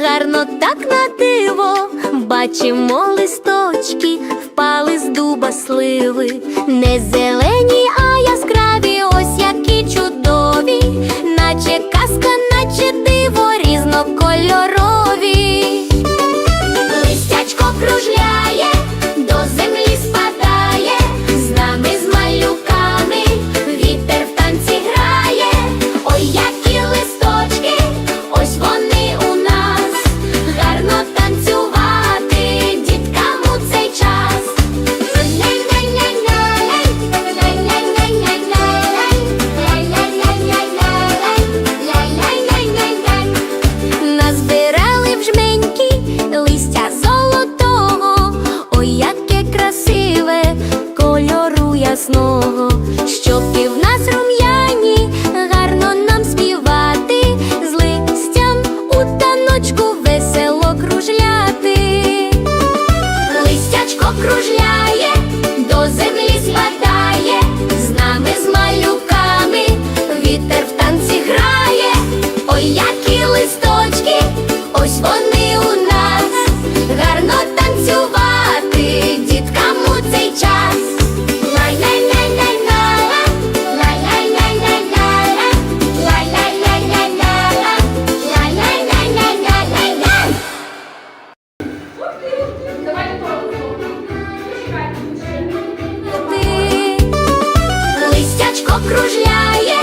гарно так на диво, бачимо листочки, впали з дуба сливи, не зелені. ясного. окружляє.